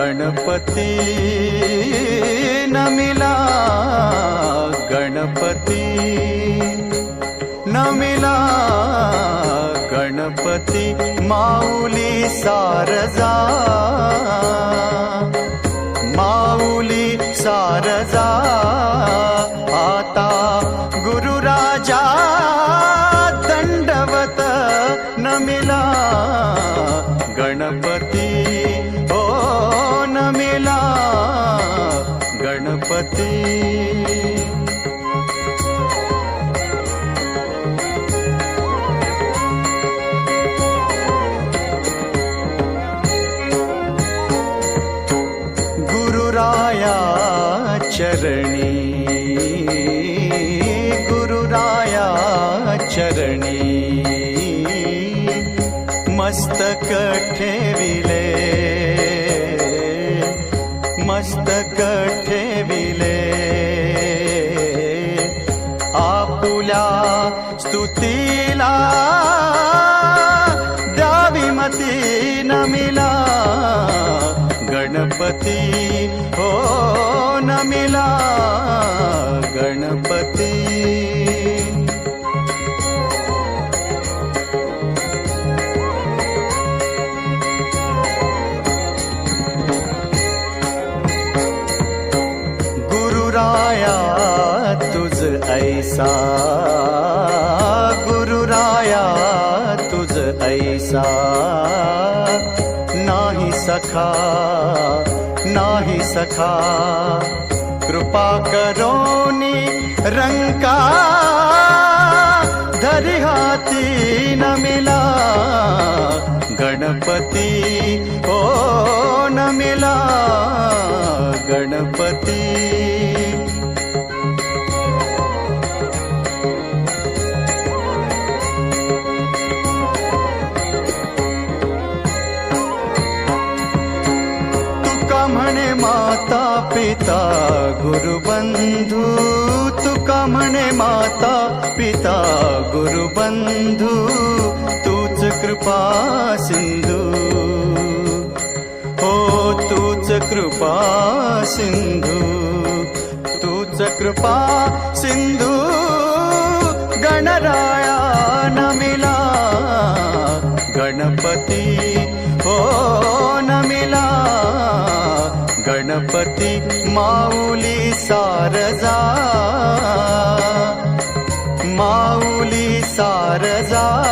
गणपती गणपती नमिला गणपती नमिला गणपती माऊली सारजा माऊली सारजा आता गुरुराजा दंडवत नमिला. पते। गुरुराया चरणी। गुरुराया चरणी। मस्तक ठेविले। मस्तक ठेविले. आपुल्या स्तुतीला द्यावी मती नमिला. गणपती हो नमिला. गणपती ऐसा। गुरुराया तुझ ऐसा। नाही सखा नाही सखा। कृपा करोनी रंका। धरी हाती न मिला। गणपती ओ न मिला। गणपती। माता पिता गुरु बंधू तुका म्हणे माता पिता गुरु बंधू तूच कृपा सिंधू। हो तूच कृपा सिंधू तूच कृपा सिंधू गणराया नमिला गणपती हो नमिला गणपती माऊली सारजा. माऊली सारजा.